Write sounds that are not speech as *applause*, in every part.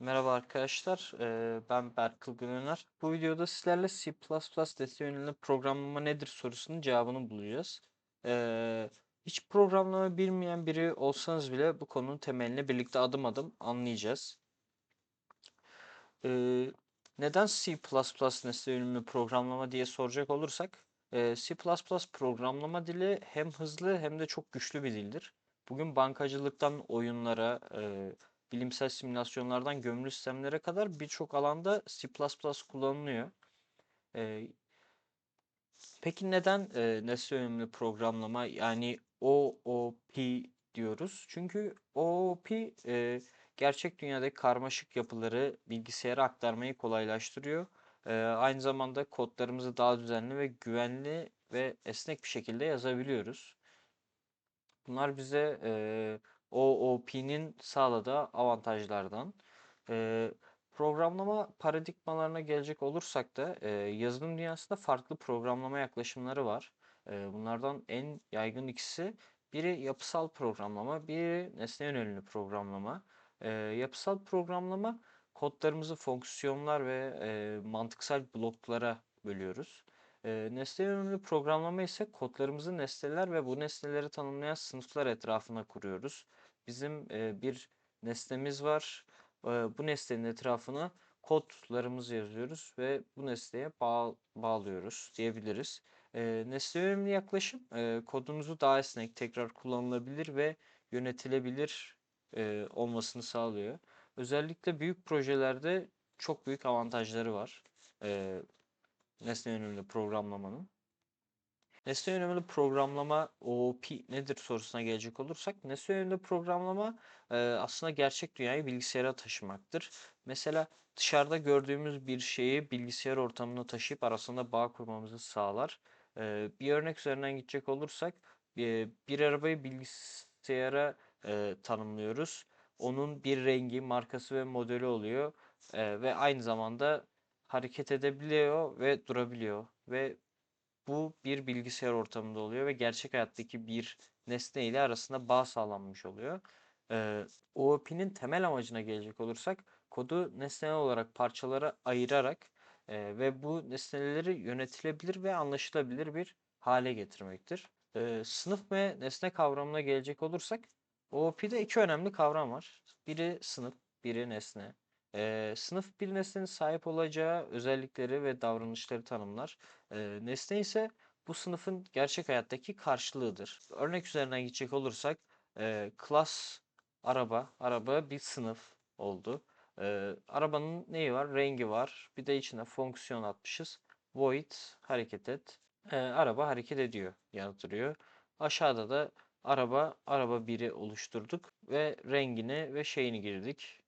Merhaba arkadaşlar, ben Berkıl Günener. Bu videoda sizlerle C++ desteği yönelimli programlama nedir sorusunun cevabını bulacağız. Hiç programlama bilmeyen biri olsanız bile bu konunun temelini birlikte adım adım anlayacağız. Neden C++ nesne yönelimli programlama diye soracak olursak, C++ programlama dili hem hızlı hem de çok güçlü bir dildir. Bugün bankacılıktan oyunlara, bilimsel simülasyonlardan gömülü sistemlere kadar birçok alanda C++ kullanılıyor. Eee, peki neden eee nesne yönelimli programlama yani OOP diyoruz? Çünkü OOP eee, gerçek dünyadaki karmaşık yapıları bilgisayara aktarmayı kolaylaştırıyor. Eee, aynı zamanda kodlarımızı daha düzenli ve güvenli ve esnek bir şekilde yazabiliyoruz. Bunlar bize eee OOP'nin sağladığı avantajlardan. Eee, programlama paradigmalarına gelecek olursak da eee, yazılım dünyasında farklı programlama yaklaşımları var. Eee, bunlardan en yaygın ikisi biri yapısal programlama, biri nesne yönelimli programlama. Eee, yapısal programlama kodlarımızı fonksiyonlar ve eee, mantıksal bloklara bölüyoruz. Eee, nesne yönelimli programlama ise kodlarımızı nesneler ve bu nesneleri tanımlayan sınıflar etrafına kuruyoruz. Bizim eee, bir nesnemiz var. Eee, bu nesnenin etrafına kodlarımızı yazıyoruz ve bu nesneye bağ bağlıyoruz diyebiliriz. Eee, nesne yönelimli yaklaşım eee, kodunuzu daha esnek, tekrar kullanılabilir ve yönetilebilir eee, olmasını sağlıyor. Özellikle büyük projelerde çok büyük avantajları var. Eee nesne yönelimli programlamanın. Nesne yönelimli programlama OOP nedir sorusuna gelecek olursak nesne yönelimli programlama e, aslında gerçek dünyayı bilgisayara taşımaktır. Mesela dışarıda gördüğümüz bir şeyi bilgisayar ortamına taşıyıp arasında bağ kurmamızı sağlar. E, bir örnek üzerinden gidecek olursak e, bir arabayı bilgisayara tanımlıyoruz. Onun bir rengi, markası ve modeli oluyor ve aynı zamanda hareket edebiliyor ve durabiliyor ve bu bir bilgisayar ortamında oluyor ve gerçek hayattaki bir nesne ile arasında bağ sağlanmış oluyor. Ee, OOP'nin temel amacına gelecek olursak kodu nesnel olarak parçalara ayırarak e, ve bu nesneleri yönetilebilir ve anlaşılabilir bir hale getirmektir. Ee, sınıf ve nesne kavramına gelecek olursak OOP'de iki önemli kavram var. Biri sınıf, biri nesne. Ee, sınıf bir nesnenin sahip olacağı özellikleri ve davranışları tanımlar. Ee, nesne ise bu sınıfın gerçek hayattaki karşılığıdır. Örnek üzerinden gidecek olursak e, class araba, araba bir sınıf oldu. Ee, arabanın neyi var? Rengi var. Bir de içine fonksiyon atmışız. Void hareket et. Ee, araba hareket ediyor, yanıtlıyor. Aşağıda da araba, araba biri oluşturduk ve rengini ve şeyini girdik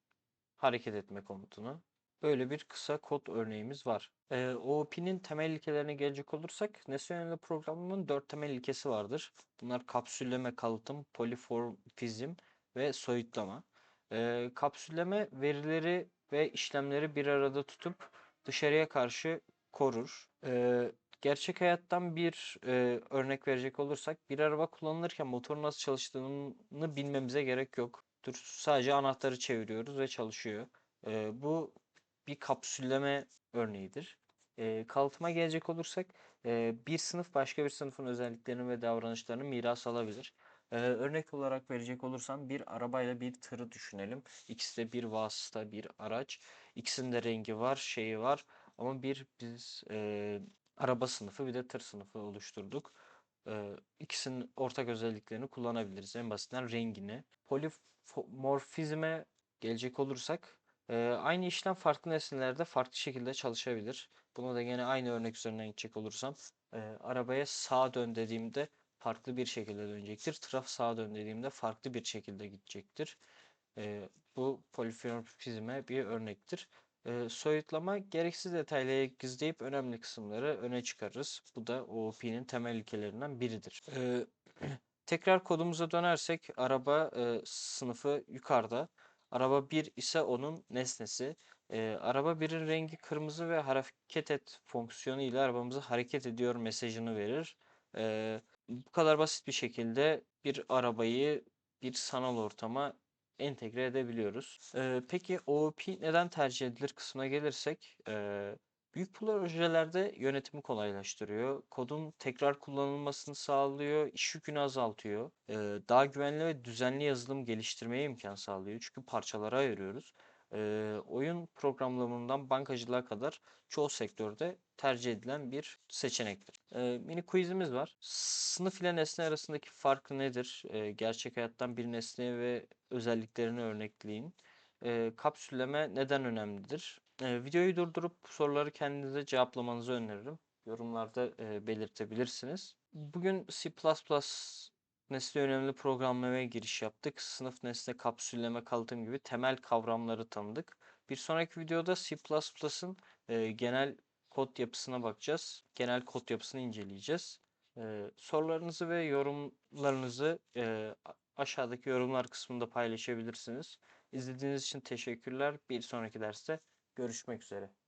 hareket etme komutunu. Böyle bir kısa kod örneğimiz var. Ee, OOP'nin temel ilkelerine gelecek olursak nesne yönelimli programlamanın dört temel ilkesi vardır. Bunlar kapsülleme, kalıtım, polimorfizm ve soyutlama. Ee, kapsülleme verileri ve işlemleri bir arada tutup dışarıya karşı korur. Ee, gerçek hayattan bir e, örnek verecek olursak bir araba kullanılırken motorun nasıl çalıştığını bilmemize gerek yok. Dur, sadece anahtarı çeviriyoruz ve çalışıyor. Ee, bu bir kapsülleme örneğidir. Ee, kalıtıma gelecek olursak e, bir sınıf başka bir sınıfın özelliklerini ve davranışlarını miras alabilir. Ee, örnek olarak verecek olursam bir arabayla bir tırı düşünelim. İkisi de bir vasıta, bir araç. İkisinin de rengi var, şeyi var. Ama bir biz e, araba sınıfı bir de tır sınıfı oluşturduk. Ee, ikisinin ortak özelliklerini kullanabiliriz. En basitinden rengini. Polimorfizme gelecek olursak e, aynı işlem farklı nesnelerde farklı şekilde çalışabilir. Buna da yine aynı örnek üzerinden gidecek olursam e, arabaya sağa dön dediğimde farklı bir şekilde dönecektir. Traf sağa dön dediğimde farklı bir şekilde gidecektir. E, bu polimorfizme bir örnektir. E, soyutlama gereksiz detayları gizleyip önemli kısımları öne çıkarırız. Bu da OOP'nin temel ilkelerinden biridir. E, *clears throat* tekrar kodumuza dönersek araba e, sınıfı yukarıda. Araba 1 ise onun nesnesi. E, araba 1'in rengi kırmızı ve hareket et fonksiyonu ile arabamızı hareket ediyor mesajını verir. E, bu kadar basit bir şekilde bir arabayı bir sanal ortama entegre edebiliyoruz. Ee, peki OOP neden tercih edilir kısmına gelirsek, ee, büyük projelerde yönetimi kolaylaştırıyor, kodun tekrar kullanılmasını sağlıyor, iş yükünü azaltıyor, ee, daha güvenli ve düzenli yazılım geliştirmeye imkan sağlıyor çünkü parçalara ayırıyoruz. Ee, oyun programlamasından bankacılığa kadar çoğu sektörde tercih edilen bir seçenektir. Ee, mini quizimiz var. Sınıf ile nesne arasındaki fark nedir? Ee, gerçek hayattan bir nesneye ve özelliklerini örnekleyin. Ee, kapsülleme neden önemlidir? Ee, videoyu durdurup soruları kendinize cevaplamanızı öneririm. Yorumlarda e, belirtebilirsiniz. Bugün C++ nesne önemli programlamaya giriş yaptık. Sınıf nesne kapsülleme kalıtım gibi temel kavramları tanıdık. Bir sonraki videoda C++'ın e, genel kod yapısına bakacağız. Genel kod yapısını inceleyeceğiz. E, sorularınızı ve yorumlarınızı e, aşağıdaki yorumlar kısmında paylaşabilirsiniz. İzlediğiniz için teşekkürler. Bir sonraki derste görüşmek üzere.